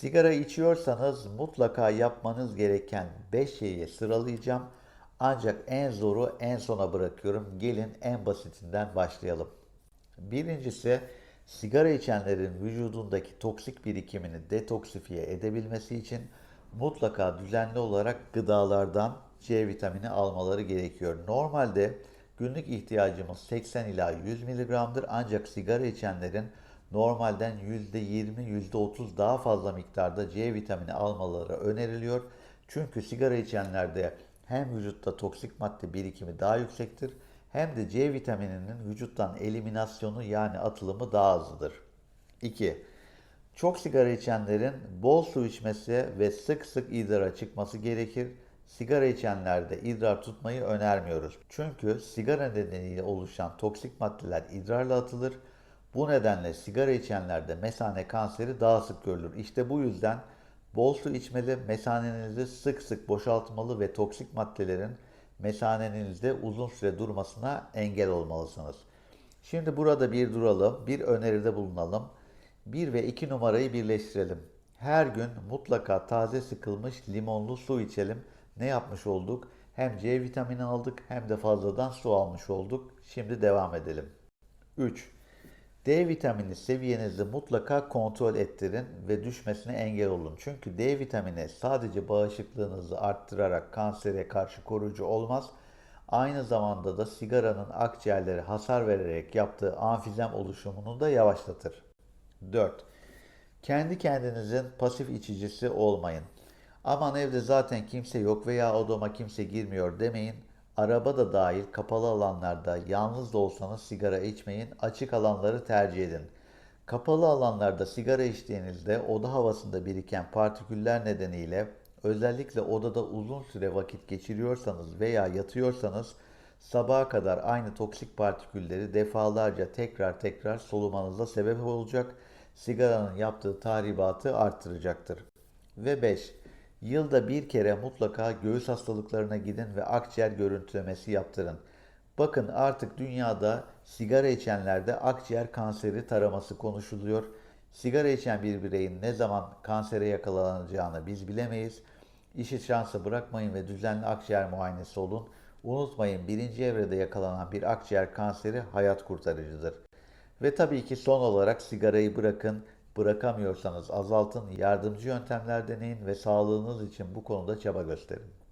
Sigara içiyorsanız mutlaka yapmanız gereken 5 şeyi sıralayacağım. Ancak en zoru en sona bırakıyorum. Gelin en basitinden başlayalım. Birincisi sigara içenlerin vücudundaki toksik birikimini detoksifiye edebilmesi için mutlaka düzenli olarak gıdalardan C vitamini almaları gerekiyor. Normalde günlük ihtiyacımız 80 ila 100 mg'dır ancak sigara içenlerin normalden %20 %30 daha fazla miktarda C vitamini almaları öneriliyor. Çünkü sigara içenlerde hem vücutta toksik madde birikimi daha yüksektir hem de C vitamininin vücuttan eliminasyonu yani atılımı daha hızlıdır. 2. Çok sigara içenlerin bol su içmesi ve sık sık idrara çıkması gerekir. Sigara içenlerde idrar tutmayı önermiyoruz. Çünkü sigara nedeniyle oluşan toksik maddeler idrarla atılır. Bu nedenle sigara içenlerde mesane kanseri daha sık görülür. İşte bu yüzden bol su içmeli, mesanenizi sık sık boşaltmalı ve toksik maddelerin mesanenizde uzun süre durmasına engel olmalısınız. Şimdi burada bir duralım, bir öneride bulunalım. 1 ve 2 numarayı birleştirelim. Her gün mutlaka taze sıkılmış limonlu su içelim. Ne yapmış olduk? Hem C vitamini aldık hem de fazladan su almış olduk. Şimdi devam edelim. 3. D vitamini seviyenizi mutlaka kontrol ettirin ve düşmesine engel olun. Çünkü D vitamini sadece bağışıklığınızı arttırarak kansere karşı koruyucu olmaz. Aynı zamanda da sigaranın akciğerlere hasar vererek yaptığı amfizem oluşumunu da yavaşlatır. 4. Kendi kendinizin pasif içicisi olmayın. Aman evde zaten kimse yok veya odama kimse girmiyor demeyin. Araba da dahil kapalı alanlarda yalnız da olsanız sigara içmeyin. Açık alanları tercih edin. Kapalı alanlarda sigara içtiğinizde oda havasında biriken partiküller nedeniyle özellikle odada uzun süre vakit geçiriyorsanız veya yatıyorsanız sabaha kadar aynı toksik partikülleri defalarca tekrar tekrar solumanıza sebep olacak. Sigaranın yaptığı tahribatı arttıracaktır. Ve 5. Yılda bir kere mutlaka göğüs hastalıklarına gidin ve akciğer görüntülemesi yaptırın. Bakın artık dünyada sigara içenlerde akciğer kanseri taraması konuşuluyor. Sigara içen bir bireyin ne zaman kansere yakalanacağını biz bilemeyiz. İşi şansa bırakmayın ve düzenli akciğer muayenesi olun. Unutmayın birinci evrede yakalanan bir akciğer kanseri hayat kurtarıcıdır. Ve tabii ki son olarak sigarayı bırakın. Bırakamıyorsanız azaltın, yardımcı yöntemler deneyin ve sağlığınız için bu konuda çaba gösterin.